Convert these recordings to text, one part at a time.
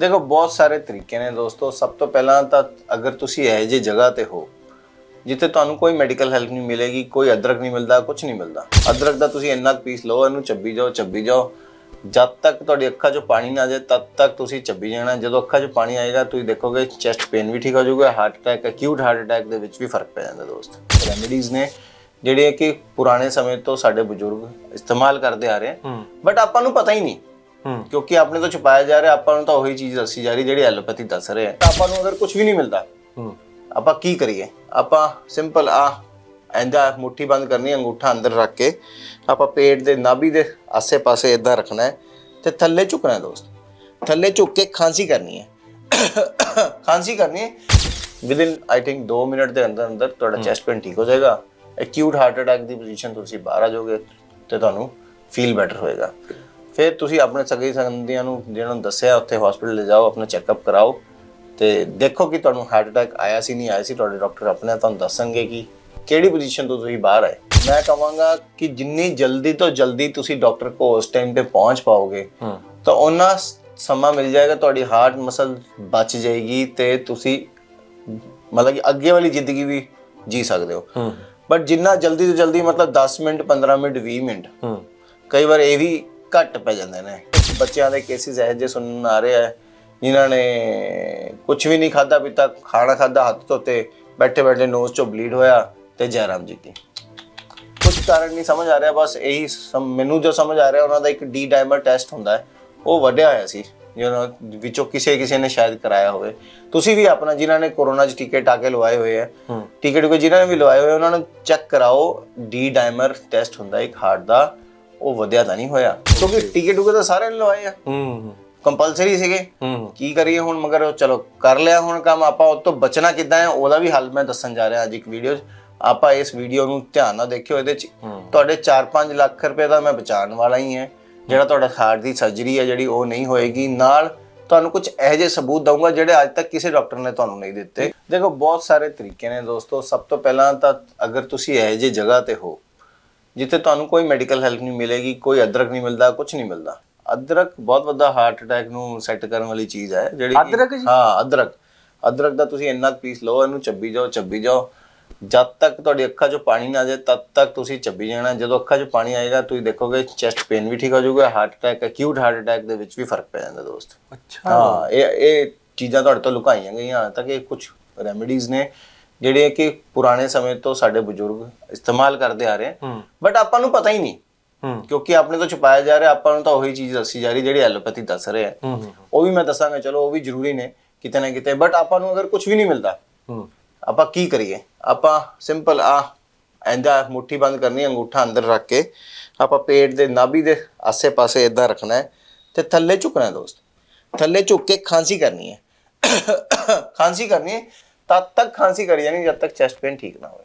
ਦੇਖੋ ਬਹੁਤ ਸਾਰੇ ਤਰੀਕੇ ਨੇ ਦੋਸਤੋ। ਸਭ ਤੋਂ ਪਹਿਲਾਂ ਤਾਂ ਅਗਰ ਤੁਸੀਂ ਇਹੋ ਜਿਹੀ ਜਗ੍ਹਾ ਤੇ ਹੋ ਜਿੱਥੇ ਤੁਹਾਨੂੰ ਕੋਈ ਮੈਡੀਕਲ ਹੈਲਪ ਨਹੀਂ ਮਿਲੇਗੀ ਕੋਈ ਅਦਰਕ ਨਹੀਂ ਮਿਲਦਾ ਕੁਝ ਨਹੀਂ ਮਿਲਦਾ। ਅਦਰਕ ਦਾ ਤੁਸੀਂ ਇੰਨਾ ਪੀਸ ਲਓ ਇਹਨੂੰ ਚੱਬੀ ਜਾਓ ਚੱਬੀ ਜਾਓ। ਜਦ ਤੱਕ ਤੁਹਾਡੀ ਅੱਖਾਂ 'ਚੋਂ ਪਾਣੀ ਨਾ ਆ ਜਾਏ ਤਦ ਤੱਕ ਤੁਸੀਂ ਚੱਬੀ ਜਾਣਾ। ਜਦੋਂ ਅੱਖਾਂ 'ਚ ਪਾਣੀ ਆਏਗਾ ਤੁਸੀਂ ਦੇਖੋਗੇ ਚੈਸਟ ਪੇਨ ਵੀ ਠੀਕ ਹੋ ਜਾਊਗਾ heart attack acute heart attack ਦੇ ਵਿੱਚ ਵੀ ਫ਼ਰਕ ਪੈ ਜਾਂਦਾ ਦੋਸਤ। ਰੈਮੇਡੀਜ਼ ਨੇ ਜਿਹੜੀਆਂ ਕਿ ਪੁਰਾਣੇ ਸਮੇਂ ਤੋਂ ਸਾਡੇ ਬਜ਼ੁਰਗ ਇਸਤੇਮਾਲ ਕਰਦੇ ਆ ਰਹੇ। ਬਟ ਆਪਾਂ ਨੂੰ ਪਤਾ ਹੀ ਨਹੀਂ। ਕਿਉਂਕਿ ਆਪਣੇ ਤੋਂ ਛੁਪਾਇਆ ਜਾ ਰਿਹਾ ਆਪਾਂ ਨੂੰ ਤਾਂ ਉਹੀ ਚੀਜ਼ ਦੱਸੀ ਜਾ ਰਹੀ ਜਿਹੜੀ ਐਲੋਪੈਥੀ ਦੱਸ ਰਹੇ ਆ। ਤਾਂ ਆਪਾਂ ਨੂੰ ਅਗਰ ਕੁਝ ਵੀ ਨਹੀਂ ਮਿਲਦਾ ਆਪਾਂ ਕੀ ਕਰੀਏ? ਆਪਾਂ ਸਿੰਪਲ ਆ ਐਂਦਾ ਮੁੱਠੀ ਬੰਦ ਕਰਨੀ ਅੰਗੂਠਾ ਅੰਦਰ ਰੱਖ ਕੇ ਆਪਾਂ ਪੇਟ ਦੇ ਨਾਭੀ ਦੇ ਆਸੇ-ਪਾਸੇ ਇਦਾਂ ਰੱਖਣਾ ਹੈ ਤੇ ਥੱਲੇ ਝੁਕਣਾ ਹੈ ਦੋਸਤ। ਥੱਲੇ ਝੁਕ ਕੇ ਖਾਂਸੀ ਕਰਨੀ ਹੈ। ਖਾਂਸੀ ਕਰਨੀ ਹੈ। ਵਿਦਿਨ ਆਈ ਥਿੰਕ 2 ਮਿੰਟ ਦੇ ਅੰਦਰ ਅੰਦਰ ਤੁਹਾਡਾ ਚੈਸਟ ਪੇਨ ਠੀਕ ਹੋ ਜਾਏਗਾ। ਅਕਿਊਟ ਹਾਰਟ ਅਟੈਕ ਦੀ ਪੋਜੀਸ਼ਨ ਤੁਸੀਂ ਬਾਹਰ ਆ ਜਾਓਗੇ ਤੇ ਤੁਹਾਨੂੰ ਫੀਲ ਬੈਟਰ ਹੋਏਗਾ। ਫਿਰ ਤੁਸੀਂ ਆਪਣੇ ਸਗੇ ਸੰਬੰਧੀਆਂ ਨੂੰ ਜਿਹਨਾਂ ਨੂੰ ਦੱਸਿਆ ਉੱਥੇ ਹਸਪੀਟਲ ਲੈ ਜਾਓ ਆਪਣਾ ਚੈੱਕਅਪ ਕਰਾਓ ਤੇ ਦੇਖੋ ਕਿ ਤੁਹਾਨੂੰ ਹਾਰਟ ਅਟੈਕ ਆਇਆ ਸੀ ਨਹੀਂ ਆਇਆ ਸੀ ਤੁਹਾਡੇ ਡਾਕਟਰ ਆਪਣੇ ਆਪ ਤੁਹਾਨੂੰ ਦੱਸਣਗੇ ਕਿ ਕਿਹੜੀ ਪੋਜੀਸ਼ਨ ਤੋਂ ਤੁਸੀਂ ਬਾਹਰ ਆਏ। ਮੈਂ ਕਹਾਂਗਾ ਕਿ ਜਿੰਨੀ ਜਲਦੀ ਤੋਂ ਜਲਦੀ ਤੁਸੀਂ ਡਾਕਟਰ ਕੋ ਉਸ ਟਾਈਮ ਤੇ ਪਹੁੰਚ ਪਾਓਗੇ ਤਾਂ ਉਹਨਾਂ ਸਮਾਂ ਮਿਲ ਜਾਏਗਾ ਤੁਹਾਡੀ ਹਾਰਟ ਮਸਲ ਬਚ ਜਾਏਗੀ ਤੇ ਤੁਸੀਂ ਮਤਲਬ ਕਿ ਅੱਗੇ ਵਾਲੀ ਜ਼ਿੰਦਗੀ ਵੀ ਜੀ ਸਕਦੇ ਹੋ। ਬਟ ਜਿੰਨਾ ਜਲਦੀ ਤੋਂ ਜਲਦੀ ਮਤਲਬ 10 ਮਿੰਟ 15 ਮਿੰਟ 20 ਮਿੰਟ ਕਈ ਵਾਰ ਇਹ ਵੀ ਘੱਟ ਪੈ ਜਾਂਦੇ ਨੇ। ਕੁਛ ਬੱਚਿਆਂ ਦੇ ਕੇਸਿਸ ਇਹੋ ਜਿਹੇ ਸੁਣਨ ਆ ਰਹੇ ਆ ਜਿਨ੍ਹਾਂ ਨੇ ਕੁਝ ਵੀ ਨਹੀਂ ਖਾਦਾ ਪੀਤਾ ਖਾਣਾ ਖਾਦਾ ਹੱਥ ਧੋਤੇ ਬੈਠੇ ਬੈਠੇ ਨੋਜ਼ ਚੋਂ ਬਲੀਡ ਹੋਇਆ ਤੇ ਜੈਰਾਮ ਜੀ ਕੀ ਕੁਝ ਕਾਰਨ ਨਹੀਂ ਸਮਝ ਆ ਰਿਹਾ ਬਸ ਇਹੀ ਮੈਨੂੰ ਜੋ ਸਮਝ ਆ ਰਿਹਾ ਉਹਨਾਂ ਦਾ ਇੱਕ ਡੀ ਡਾਈਮਰ ਟੈਸਟ ਹੁੰਦਾ ਹੈ। ਉਹ ਵੱਡਿਆ ਹੋਇਆ ਸੀ ਜਿਹਨਾਂ ਵਿੱਚੋਂ ਕਿਸੇ ਕਿਸੇ ਨੇ ਸ਼ਾਇਦ ਕਰਾਇਆ ਹੋਵੇ। ਤੁਸੀਂ ਵੀ ਆਪਣਾ ਜਿਨ੍ਹਾਂ ਨੇ ਕੋਰੋਨਾ 'ਚ ਟਿਕਟ ਆ ਕੇ ਲਵਾਏ ਹੋਏ ਆ ਟਿਕਟ ਕੋ ਜਿਨ੍ਹਾਂ ਨੇ ਵੀ ਲਵਾਏ ਹੋਏ ਉਹਨਾਂ ਨੂੰ ਚੈੱਕ ਕਰਾਓ। ਡੀ ਡਾਈਮਰ ਟੈਸਟ ਹੁੰਦਾ ਇੱਕ ਹਾਰਟ ਦਾ। ਉਹ ਵਧਿਆ ਤਾਂ ਨਹੀਂ ਹੋਇਆ। ਕਿਉਂਕਿ ਟਿਕਟ ਉਹ ਤਾਂ ਸਾਰਿਆਂ ਨੇ ਲਵਾਏ ਆ। ਹੂੰ ਕੰਪਲਸਰੀ ਸੀਗੇ। ਹੂੰ। ਕੀ ਕਰੀਏ ਹੁਣ ਮਗਰ ਚਲੋ ਕਰ ਲਿਆ ਹੁਣ ਕੰਮ। ਆਪਾਂ ਉਹ ਤੋਂ ਬਚਣਾ ਕਿੱਦਾਂ ਹੈ ਉਹਦਾ ਵੀ ਹੱਲ ਮੈਂ ਦੱਸਣ ਜਾ ਰਿਹਾ ਅੱਜ ਇੱਕ ਵੀਡੀਓ 'ਚ। ਆਪਾਂ ਇਸ ਵੀਡੀਓ ਨੂੰ ਧਿਆਨ ਨਾਲ ਦੇਖਿਓ ਇਹਦੇ 'ਚ। ਤੁਹਾਡੇ 4-5 ਲੱਖ ਰੁਪਏ ਦਾ ਮੈਂ ਬਚਾਉਣ ਵਾਲਾ ਹੀ ਹੈ ਜਿਹੜਾ ਤੁਹਾਡਾ ਹਾਰਟ ਦੀ ਸਰਜਰੀ ਹੈ ਜਿਹੜੀ ਉਹ ਨਹੀਂ ਹੋਏਗੀ। ਨਾਲ ਤੁਹਾਨੂੰ ਕੁਝ ਇਹੋ ਜਿਹੇ ਸਬੂਤ ਦਊਂਗਾ ਜਿਹੜੇ ਅੱਜ ਤੱਕ ਕਿਸੇ ਡਾਕਟਰ ਨੇ ਤੁਹਾਨੂੰ ਨਹੀਂ ਦਿੱਤੇ। ਦੇਖੋ ਬਹੁਤ ਸਾਰੇ ਤਰੀਕੇ ਨੇ ਦੋਸਤੋ। ਸਭ ਤੋਂ ਪਹਿਲਾਂ ਤਾਂ ਅਗਰ ਤੁਸੀਂ ਇਹੋ ਜਿਹੀ ਜਗ੍ਹਾ ਤੇ ਹੋ ਜਿੱਥੇ ਤੁਹਾਨੂੰ ਕੋਈ ਮੈਡੀਕਲ ਹੈਲਪ ਨਹੀਂ ਮਿਲੇਗੀ ਕੋਈ ਅਦਰਕ ਨਹੀਂ ਮਿਲਦਾ ਕੁਝ ਨਹੀਂ ਮਿਲਦਾ। ਅਦਰਕ ਬਹੁਤ ਵੱਡਾ ਹਾਰਟ ਅਟੈਕ ਨੂੰ ਸੈੱਟ ਕਰਨ ਵਾਲੀ ਚੀਜ਼ ਹੈ ਜਿਹੜੀ ਅਦਰਕ ਜੀ? ਹਾਂ ਅਦਰਕ। ਅਦਰਕ ਦਾ ਤੁਸੀਂ ਇੰਨਾ ਪੀਸ ਲਓ ਇਹਨੂੰ ਚੱਬੀ ਜਾਓ ਚੱਬੀ ਜਾਓ। ਜਦ ਤੱਕ ਤੁਹਾਡੀ ਅੱਖਾਂ 'ਚੋਂ ਪਾਣੀ ਨਾ ਆ ਜਾਏ ਤਦ ਤੱਕ ਤੁਸੀਂ ਚੱਬੀ ਜਾਣਾ। ਜਦੋਂ ਅੱਖਾਂ 'ਚ ਪਾਣੀ ਆਏਗਾ ਤੁਸੀਂ ਦੇਖੋਗੇ ਚੈਸਟ ਪੇਨ ਵੀ ਠੀਕ ਹੋ ਜਾਊਗਾ heart attack acute heart attack ਦੇ ਵਿੱਚ ਵੀ ਫ਼ਰਕ ਪੈ ਜਾਂਦਾ ਦੋਸਤ। ਅੱਛਾ। ਹਾਂ ਇਹ ਇਹ ਚੀਜ਼ਾਂ ਤੁਹਾਡੇ ਤੋਂ ਲੁਕਾਈਆਂ ਗਈਆਂ ਤਾਂ ਕਿ ਕੁਝ ਰੈਮੇਡੀਜ਼ ਨੇ। ਜਿਹੜੀਆਂ ਕਿ ਪੁਰਾਣੇ ਸਮੇਂ ਤੋਂ ਸਾਡੇ ਬਜ਼ੁਰਗ ਇਸਤੇਮਾਲ ਕਰਦੇ ਆ ਰਹੇ ਬਟ ਆਪਾਂ ਨੂੰ ਪਤਾ ਹੀ ਨਹੀਂ। ਕਿਉਂਕਿ ਆਪਣੇ ਤੋਂ ਛੁਪਾਇਆ ਜਾ ਰਿਹਾ ਆਪਾਂ ਨੂੰ ਤਾਂ ਉਹੀ ਚੀਜ਼ ਦੱਸੀ ਜਾ ਰਹੀ ਜਿਹੜੀ ਐਲੋਪੈਥੀ ਦੱਸ ਰਹੇ ਆ। ਉਹ ਵੀ ਮੈਂ ਦੱਸਾਂਗਾ ਚਲੋ ਉਹ ਵੀ ਜ਼ਰੂਰੀ ਨੇ ਕਿਤੇ ਨਾ ਕਿਤੇ। ਬਟ ਆਪਾਂ ਨੂੰ ਅਗਰ ਕੁਝ ਵੀ ਨਹੀਂ ਮਿਲਦਾ ਆਪਾਂ ਕੀ ਕਰੀਏ? ਆਪਾਂ ਸਿੰਪਲ ਆ ਐਂਦਾ ਮੁੱਠੀ ਬੰਦ ਕਰਨੀ ਅੰਗੂਠਾ ਅੰਦਰ ਰੱਖ ਕੇ ਆਪਾਂ ਪੇਟ ਦੇ ਨਾਭੀ ਦੇ ਆਸੇ-ਪਾਸੇ ਇਦਾਂ ਰੱਖਣਾ ਹੈ ਤੇ ਥੱਲੇ ਝੁਕਣਾ ਹੈ ਦੋਸਤ। ਥੱਲੇ ਝੁਕ ਕੇ ਖਾਂਸੀ ਕਰਨੀ ਹੈ। ਖਾਂਸੀ ਕਰਨੀ ਹੈ ਤਦ ਤੱਕ ਖਾਂਸੀ ਕਰੀ ਜਾਣੀ ਜਦ ਤੱਕ ਚੈਸਟ ਪੇਨ ਠੀਕ ਨਾ ਹੋਵੇ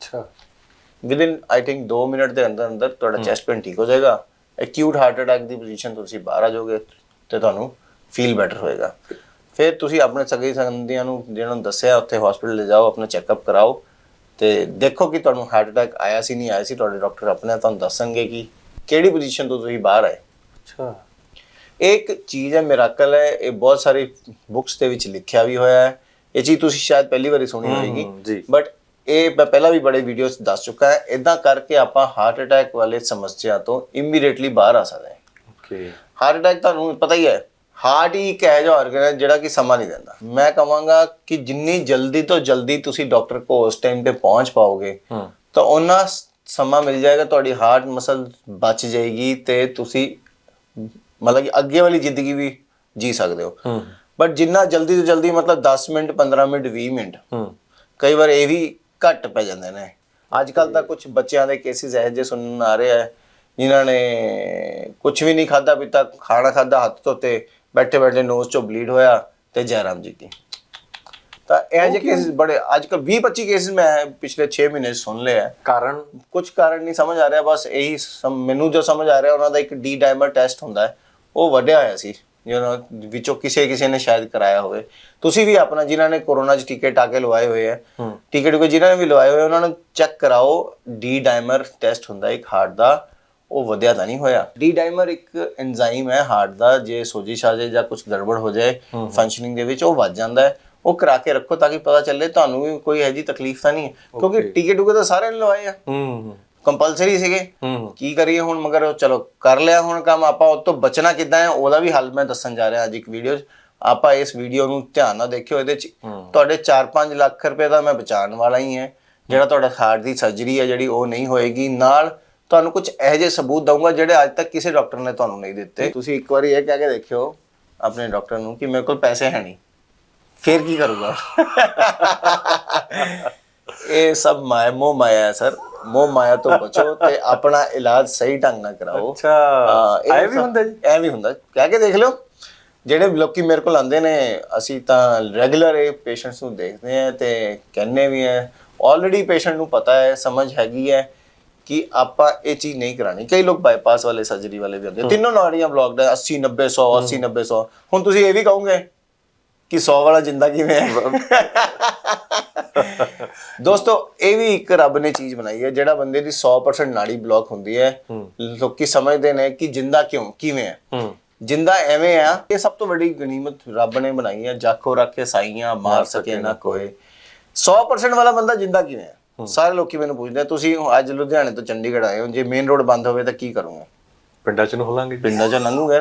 ਅੱਛਾ ਵਿਦਿਨ ਆਈ ਥਿੰਕ 2 ਮਿੰਟ ਦੇ ਅੰਦਰ ਅੰਦਰ ਤੁਹਾਡਾ ਚੈਸਟ ਪੇਨ ਠੀਕ ਹੋ ਜਾਏਗਾ ਅਕਿਊਟ ਹਾਰਟ ਅਟੈਕ ਦੀ ਪੋਜੀਸ਼ਨ ਤੁਸੀਂ ਬਾਹਰ ਆ ਜਾਓਗੇ ਤੇ ਤੁਹਾਨੂੰ ਫੀਲ ਬੈਟਰ ਹੋਏਗਾ ਫਿਰ ਤੁਸੀਂ ਆਪਣੇ ਸਗੇ ਸੰਬੰਧੀਆਂ ਨੂੰ ਜਿਹਨਾਂ ਨੂੰ ਦੱਸਿਆ ਉੱਥੇ ਹਸਪੀਟਲ ਲੈ ਜਾਓ ਆਪਣਾ ਚੈੱਕਅਪ ਕਰਾਓ ਤੇ ਦੇਖੋ ਕਿ ਤੁਹਾਨੂੰ ਹਾਰਟ ਅਟੈਕ ਆਇਆ ਸੀ ਨਹੀਂ ਆਇਆ ਸੀ ਤੁਹਾਡੇ ਡਾਕਟਰ ਆਪਣੇ ਆਪ ਤੁਹਾਨੂੰ ਦੱਸਣਗੇ ਕਿ ਕਿਹੜੀ ਪੋਜੀਸ਼ਨ ਤੋਂ ਤੁਸੀਂ ਬਾਹਰ ਆਏ ਅੱਛਾ ਇੱਕ ਚੀਜ਼ ਹੈ ਮਿਰਾਕਲ ਹੈ ਇਹ ਬਹੁਤ ਸਾਰੀ ਬੁੱਕਸ ਦੇ ਵਿੱਚ ਲਿਖਿਆ ਵੀ ਹੋਇਆ ਹੈ ਇਹ ਚੀਜ਼ ਤੁਸੀਂ ਸ਼ਾਇਦ ਪਹਿਲੀ ਵਾਰੀ ਸੁਣੀ ਹੋਏਗੀ। ਹੂੰ, ਜੀ। ਬਟ ਇਹ ਮੈਂ ਪਹਿਲਾਂ ਵੀ ਬੜੇ ਵੀਡੀਓਜ਼ ਦੱਸ ਚੁੱਕਾ ਹੈ ਇਦਾਂ ਕਰਕੇ ਆਪਾਂ ਹਾਰਟ ਅਟੈਕ ਵਾਲੇ ਸਮੱਸਿਆ ਤੋਂ ਇਮੀਡੀਏਟਲੀ ਬਾਹਰ ਆ ਸਕਦੇ ਹਾਂ। ਓਕੇ ਹਾਰਟ ਅਟੈਕ ਤੁਹਾਨੂੰ ਪਤਾ ਹੀ ਹੈ ਹਾਰਟ ਹੀ ਇੱਕ ਜਿਹਾ ਆਰਗਨ ਹੈ ਜਿਹੜਾ ਕਿ ਸਮਾਂ ਨਹੀਂ ਦਿੰਦਾ। ਮੈਂ ਕਹਾਂਗਾ ਕਿ ਜਿੰਨੀ ਜਲਦੀ ਤੋਂ ਜਲਦੀ ਤੁਸੀਂ ਡਾਕਟਰ ਕੋ ਉਸ ਟਾਈਮ ਤੇ ਪਹੁੰਚ ਪਾਓਗੇ ਤਾਂ ਉਹਨਾਂ ਸਮਾਂ ਮਿਲ ਜਾਏਗਾ ਤੁਹਾਡੀ ਹਾਰਟ ਮਸਲ ਬਚ ਜਾਏਗੀ ਤੇ ਤੁਸੀਂ ਮਤਲਬ ਕਿ ਅੱਗੇ ਵਾਲੀ ਜ਼ਿੰਦਗੀ ਵੀ ਜੀ ਸਕਦੇ ਹੂੰ। ਬਟ ਜਿੰਨਾ ਜਲਦੀ ਤੋਂ ਜਲਦੀ ਮਤਲਬ 10 ਮਿੰਟ 15 ਮਿੰਟ 20 ਮਿੰਟ ਹੂੰ। ਕਈ ਵਾਰ ਇਹ ਵੀ ਘੱਟ ਪੈ ਜਾਂਦੇ ਨੇ। ਅੱਜ ਕੱਲ ਤਾਂ ਕੁਝ ਬੱਚਿਆਂ ਦੇ ਕੇਸਿਸ ਇਹੋ ਜਿਹੇ ਸੁਣਨ ਆ ਰਹੇ ਆ ਜਿਨ੍ਹਾਂ ਨੇ ਕੁਝ ਵੀ ਨਹੀਂ ਖਾਦਾ ਪੀਤਾ ਖਾਣਾ ਖਾਦਾ ਹੱਥ ਧੋਤੇ ਬੈਠੇ ਬੈਠੇ ਨੋਜ਼ ਚੋਂ ਬਲੀਡ ਹੋਇਆ ਤੇ ਜੈਰਾਮ ਜੀ ਕੀ ਤਾਂ ਇਹ ਜਿਹੇ ਕੇਸਿਸ ਬੜੇ ਅੱਜ ਕੱਲ 20 25 ਕੇਸਿਸ ਮੈਂ ਪਿਛਲੇ 6 ਮਹੀਨੇ ਸੁਣ ਲਏ ਆ ਕਾਰਨ? ਕੁਝ ਕਾਰਨ ਨਹੀਂ ਸਮਝ ਆ ਰਿਹਾ ਬਸ ਇਹੀ ਸਮ- ਮੈਨੂੰ ਜੋ ਸਮਝ ਆ ਰਿਹਾ ਉਹਨਾਂ ਦਾ ਇੱਕ ਡੀ ਡਾਈਮਰ ਟੈਸਟ ਹੁੰਦਾ ਹੈ ਉਹ ਵੱਡਿਆ ਹੋਇਆ ਸੀ। ਜਿਹਨਾਂ ਵਿੱਚੋਂ ਕਿਸੇ ਕਿਸੇ ਨੇ ਸ਼ਾਇਦ ਕਰਾਇਆ ਹੋਵੇ। ਤੁਸੀਂ ਵੀ ਆਪਣਾ ਜਿਨ੍ਹਾਂ ਨੇ ਕੋਰੋਨਾ 'ਚ ਟਿਕਟ ਆ ਕੇ ਲਵਾਏ ਹੋਏ ਆ ਹੂੰ। ਟਿਕਟ ਕੋ ਜਿਨ੍ਹਾਂ ਨੇ ਵੀ ਲਵਾਏ ਹੋਏ ਉਹਨਾਂ ਨੂੰ ਚੈੱਕ ਕਰਾਓ। ਡੀ ਡਾਈਮਰ ਟੈਸਟ ਹੁੰਦਾ ਇੱਕ ਹਾਰਟ ਦਾ ਉਹ ਵਧਿਆ ਤਾਂ ਨਹੀਂ ਹੋਇਆ। ਡੀ ਡਾਈਮਰ ਇੱਕ ਐਂਜ਼ਾਈਮ ਹੈ ਹਾਰਟ ਦਾ ਜੇ ਸੋਜਿਸ਼ ਆ ਜਾਏ ਜਾਂ ਕੁਝ ਗੜਬੜ ਹੋ ਜਾਏ ਫੰਕਸ਼ਨਿੰਗ ਦੇ ਵਿੱਚ ਉਹ ਵੱਧ ਜਾਂਦਾ ਹੈ। ਉਹ ਕਰਾ ਕੇ ਰੱਖੋ ਤਾਂ ਕਿ ਪਤਾ ਚੱਲੇ ਤੁਹਾਨੂੰ ਵੀ ਕੋਈ ਐਜੀ ਤਕਲੀਫ ਤਾਂ ਨਹੀਂ ਹੈ। ਕਿਉਂਕਿ ਟੀਕੇ ਟੂਕੇ ਤਾਂ ਸਾਰਿਆਂ ਨੇ ਲਵਾਏ ਆ। ਹੂੰ। ਕੰਪਲਸਰੀ ਸੀਗੇ। ਹੂੰ। ਕੀ ਕਰੀਏ ਹੁਣ ਮਗਰ ਉਹ ਚਲੋ ਕਰ ਲਿਆ ਹੁਣ ਕੰਮ ਆਪਾਂ ਉਹ ਤੋਂ ਬਚਣਾ ਕਿੱਦਾਂ ਹੈ ਉਹਦਾ ਵੀ ਹੱਲ ਮੈਂ ਦੱਸਣ ਜਾ ਰਿਹਾ ਅੱਜ ਇੱਕ ਵੀਡੀਓ 'ਚ। ਆਪਾਂ ਇਸ ਵੀਡੀਓ ਨੂੰ ਧਿਆਨ ਨਾਲ ਦੇਖਿਓ ਇਹਦੇ 'ਚ ਤੁਹਾਡੇ 4-5 ਲੱਖ ਰੁਪਏ ਦਾ ਮੈਂ ਬਚਾਉਣ ਵਾਲਾ ਹੀ ਹੈ ਜਿਹੜਾ ਤੁਹਾਡਾ ਹਾਰਟ ਦੀ ਸਰਜਰੀ ਹੈ ਜਿਹੜੀ ਉਹ ਨਹੀਂ ਹੋਏਗੀ। ਨਾਲ ਤੁਹਾਨੂੰ ਕੁਝ ਇਹੋ ਜਿਹੇ ਸਬੂਤ ਦਊਂਗਾ ਜਿਹੜੇ ਅੱਜ ਤੱਕ ਕਿਸੇ ਡਾਕਟਰ ਨੇ ਤੁਹਾਨੂੰ ਨਹੀਂ ਦਿੱਤੇ। ਤੁਸੀਂ ਇੱਕ ਵਾਰੀ ਇਹ ਕਹਿ ਕੇ ਦੇਖਿਓ ਆਪਣੇ ਡਾਕਟਰ ਨੂੰ ਕਿ ਮੇਰੇ ਕੋਲ ਪੈਸੇ ਹੈ ਨਹੀਂ। ਫਿਰ ਕੀ ਕਰੂਗਾ? ਇਹ ਸਭ ਮਾਇਆ ਮੋਹ ਮਾਇਆ ਹੈ ਸਰ। ਮੋਹ ਮਾਇਆ ਤੋਂ ਬਚੋ ਤੇ ਆਪਣਾ ਇਲਾਜ ਸਹੀ ਢੰਗ ਨਾਲ ਕਰਾਓ। ਅੱਛਾ। ਆਏ ਵੀ ਹੁੰਦਾ ਜੀ? ਐ ਵੀ ਹੁੰਦਾ। ਕਹਿ ਕੇ ਦੇਖ ਲਿਓ। ਜਿਹੜੇ ਲੋਕੀ ਮੇਰੇ ਕੋਲ ਆਉਂਦੇ ਨੇ ਅਸੀਂ ਤਾਂ ਰੈਗੂਲਰ ਇਹ ਪੇਸ਼ੈਂਟਸ ਨੂੰ ਦੇਖਦੇ ਆ ਤੇ ਕਹਿੰਨੇ ਵੀ ਆ ਆਲਰੇਡੀ ਪੇਸ਼ੈਂਟ ਨੂੰ ਪਤਾ ਹੈ ਸਮਝ ਹੈਗੀ ਹੈ ਕਿ ਆਪਾਂ ਇਹ ਚੀਜ਼ ਨਹੀਂ ਕਰਾਣੀ ਕਈ ਲੋਕ ਬਾਈਪਾਸ ਵਾਲੇ ਸਰਜਰੀ ਵਾਲੇ ਵੀ ਹੁੰਦੇ ਆ। ਤਿੰਨੋਂ ਨਾੜੀਆਂ ਬਲੌਕਡ ਹੈ 80 90 100 80 90 100 ਹੁਣ ਤੁਸੀਂ ਇਹ ਵੀ ਕਹੋਗੇ ਕਿ 100 ਵਾਲਾ ਜਿੰਦਾ ਕਿਵੇਂ ਹੈ? ਦੋਸਤੋ ਇਹ ਵੀ ਇੱਕ ਰੱਬ ਨੇ ਚੀਜ਼ ਬਣਾਈ ਹੈ ਜਿਹੜਾ ਬੰਦੇ ਦੀ 100% ਨਾੜੀ ਬਲੌਕ ਹੁੰਦੀ ਹੈ। ਲੋਕੀ ਸਮਝਦੇ ਨੇ ਕਿ ਜਿੰਦਾ ਕਿਉਂ ਕਿਵੇਂ ਹੈ? ਜਿੰਦਾ ਐਵੇਂ ਆ ਇਹ ਸਭ ਤੋਂ ਵੱਡੀ ਗਨੀਮਤ ਰੱਬ ਨੇ ਬਣਾਈ ਹੈ ਜਾਖੋ ਰੱਖ ਕੇ ਸਾਈਆਂ ਮਾਰ ਸਕੇ ਨਾ ਕੋਏ 100% ਵਾਲਾ ਬੰਦਾ ਜਿੰਦਾ ਕਿਵੇਂ ਹੈ? ਸਾਰੇ ਲੋਕੀ ਮੈਨੂੰ ਪੁੱਛਦੇ ਤੁਸੀਂ ਅੱਜ ਲੁਧਿਆਣੇ ਤੋਂ ਚੰਡੀਗੜ੍ਹ ਆਏ ਹੋ ਜੇ ਮੇਨ ਰੋਡ ਬੰਦ ਹੋਵੇ ਤਾਂ ਕੀ ਕਰੋਗੇ? ਪਿੰਡਾਂ ਚ ਨੂੰ ਹੋਲਾਂਗੇ ਪਿੰਡਾਂ 'ਚੋਂ ਲੰਘੂਗੇ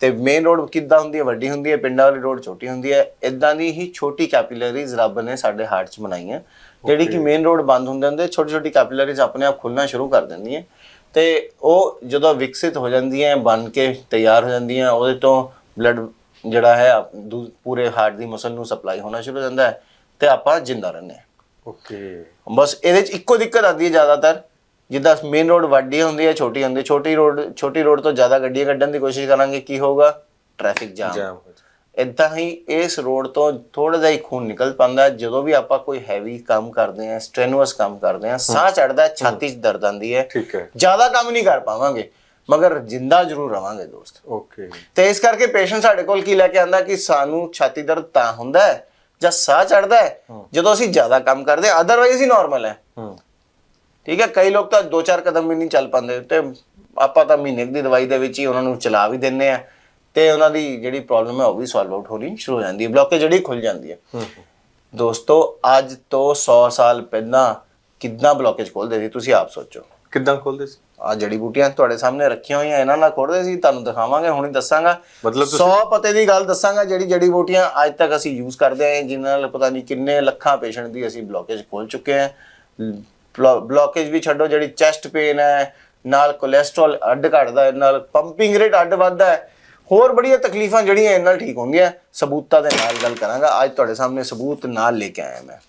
ਤੇ ਮੇਨ ਰੋਡ ਕਿੱਦਾਂ ਹੁੰਦੀ ਹੈ? ਵੱਡੀ ਹੁੰਦੀ ਹੈ ਪਿੰਡਾਂ ਵਾਲੀ ਰੋਡ ਛੋਟੀ ਹੁੰਦੀ ਹੈ। ਇਦਾਂ ਦੀ ਹੀ ਛੋਟੀ ਕੈਪੀਲਰੀਜ਼ ਰੱਬ ਨੇ ਸਾਡੇ ਹਾਰਟ 'ਚ ਬਣਾਈਆਂ। ਜਿਹੜੀ ਕਿ ਮੇਨ ਰੋਡ ਬੰਦ ਹੁੰਦੇ ਹੁੰਦੇ ਛੋਟੀ ਛੋਟੀ ਕੈਪੀਲਰੀਜ਼ ਆਪਣੇ ਆਪ ਖੁੱਲਣਾ ਸ਼ੁਰੂ ਕਰ ਦਿੰਦੀਆਂ। ਤੇ ਉਹ ਜਦੋਂ ਵਿਕਸਿਤ ਹੋ ਜਾਂਦੀਆਂ ਬਣ ਕੇ ਤਿਆਰ ਹੋ ਜਾਂਦੀਆਂ ਉਹਦੇ ਤੋਂ ਬਲੱਡ ਜਿਹੜਾ ਹੈ ਪੂਰੇ ਹਾਰਟ ਦੀ ਮਸਲ ਨੂੰ ਸਪਲਾਈ ਹੋਣਾ ਸ਼ੁਰੂ ਹੋ ਜਾਂਦਾ ਹੈ ਤੇ ਆਪਾਂ ਜਿੰਦਾ ਰਹਿੰਦੇ ਹਾਂ। ਓਕੇ ਬਸ ਇਹਦੇ ਚ ਇੱਕੋ ਦਿੱਕਤ ਆਉਂਦੀ ਹੈ ਜ਼ਿਆਦਾਤਰ। ਜਿੱਦਾਂ ਮੇਨ ਰੋਡ ਵੱਡੀ ਹੁੰਦੀ ਹੈ ਛੋਟੀ ਹੁੰਦੀ ਹੈ ਛੋਟੀ ਰੋਡ ਛੋਟੀ ਰੋਡ ਤੋਂ ਜ਼ਿਆਦਾ ਗੱਡੀਆਂ ਕੱਢਣ ਦੀ ਕੋਸ਼ਿਸ਼ ਕਰਾਂਗੇ ਕੀ ਹੋਊਗਾ? ਟ੍ਰੈਫਿਕ ਜਾਮ ਇਦਾਂ ਹੀ ਇਸ ਰੋਡ ਤੋਂ ਥੋੜਾ ਜਿਹਾ ਹੀ ਖੂਨ ਨਿਕਲ ਪਾਉਂਦਾ ਹੈ ਜਦੋਂ ਵੀ ਆਪਾਂ ਕੋਈ ਹੈਵੀ ਕੰਮ ਕਰਦੇ ਹਾਂ ਸਟ੍ਰੈਨੂਅਸ ਕੰਮ ਕਰਦੇ ਹਾਂ ਸਾਹ ਚੜਦਾ ਛਾਤੀ 'ਚ ਦਰਦ ਆਉਂਦੀ ਹੈ। ਠੀਕ ਹੈ। ਜ਼ਿਆਦਾ ਕੰਮ ਨਹੀਂ ਕਰ ਪਾਵਾਂਗੇ ਮਗਰ ਜਿੰਦਾ ਜ਼ਰੂਰ ਰਵਾਂਗੇ ਦੋਸਤ। ਓਕੇ ਤੇ ਇਸ ਕਰਕੇ ਪੇਸ਼ੈਂਟ ਸਾਡੇ ਕੋਲ ਕੀ ਲੈ ਕੇ ਆਂਦਾ ਕਿ ਸਾਨੂੰ ਛਾਤੀ ਦਰਦ ਤਾਂ ਹੁੰਦਾ ਹੈ ਜਾਂ ਸਾਹ ਚੜਦਾ ਹੈ ਜਦੋਂ ਅਸੀਂ ਜ਼ਿਆਦਾ ਕੰਮ ਕਰਦੇ ਹਾਂ ਅਦਰਵਾਈਜ਼ ਹੀ ਨਾਰਮਲ ਹੂੰ। ਠੀਕ ਹੈ ਕਈ ਲੋਕ ਤਾਂ ਦੋ ਚਾਰ ਕਦਮ ਵੀ ਨਹੀਂ ਚੱਲ ਪਾਉਂਦੇ ਤੇ ਆਪਾਂ ਤਾਂ ਮਹੀਨੇ ਦੀ ਦਵਾਈ ਦੇ ਵਿੱਚ ਹੀ ਉਹਨਾਂ ਨੂੰ ਚਲਾ ਵੀ ਦਿੰਨੇ ਆ ਤੇ ਉਹਨਾਂ ਦੀ ਜਿਹੜੀ ਪ੍ਰੋਬਲਮ ਹੈ ਉਹ ਵੀ ਸੋਲਵ ਆਊਟ ਹੋਣੀ ਸ਼ੁਰੂ ਹੋ ਜਾਂਦੀ ਹੈ ਬਲੌਕੇਜ ਜਿਹੜੀ ਖੁੱਲ ਜਾਂਦੀ ਹੈ। ਦੋਸਤੋ ਅੱਜ ਤੋਂ 100 ਸਾਲ ਪਹਿਲਾਂ ਕਿੰਨਾ ਬਲੌਕੇਜ ਖੋਲਦੇ ਸੀ ਤੁਸੀਂ ਆਪ ਸੋਚੋ। ਕਿੱਦਾਂ ਖੋਲਦੇ ਸੀ? ਆ ਜੜੀ ਬੂਟੀਆਂ ਤੁਹਾਡੇ ਸਾਹਮਣੇ ਰੱਖੀਆਂ ਹੋਈਆਂ ਇਹਨਾਂ ਨਾਲ ਖੋਲਦੇ ਸੀ? ਤੁਹਾਨੂੰ ਦਿਖਾਵਾਂਗੇ ਹੁਣੇ ਦੱਸਾਂਗਾ। ਮਤਲਬ 100 ਪਤੇ ਦੀ ਗੱਲ ਦੱਸਾਂਗਾ ਜਿਹੜੀ ਜੜੀ ਬੂਟੀਆਂ ਅੱਜ ਤੱਕ ਅਸੀਂ ਯੂਜ਼ ਕਰਦੇ ਆਏ ਜਿਨ੍ਹਾਂ ਨਾਲ ਪਤਾ ਨਹੀਂ ਕਿੰਨੇ ਲੱਖਾਂ ਪੇਸ਼ੈਂਟ ਦੀ ਅਸੀਂ ਬਲੌਕੇਜ ਖੋਲ ਚੁੱਕੇ ਹਾਂ। ਬਲੌਕੇਜ ਵੀ ਛੱਡੋ, ਜਿਹੜੀ ਚੈਸਟ ਪੇਨ ਹੈ, ਨਾਲ ਕੋਲੇਸਟ੍ਰੋਲ ਅੱਡ ਘਟਦਾ ਹੈ, ਨਾਲ ਪੰਪਿੰਗ ਰੇਟ ਅੱਡ ਵੱਧਦਾ ਹੈ। ਹੋਰ ਬੜੀਆਂ ਤਕਲੀਫਾਂ ਜਿਹੜੀਆਂ ਇਹਨਾਂ ਨਾਲ ਠੀਕ ਹੁੰਦੀਆਂ ਸਬੂਤਾਂ ਦੇ ਨਾਲ ਗੱਲ ਕਰਾਂਗਾ। ਅੱਜ ਤੁਹਾਡੇ ਸਾਹਮਣੇ ਸਬੂਤ ਨਾਲ ਲੈ ਕੇ ਆਇਆ ਮੈਂ।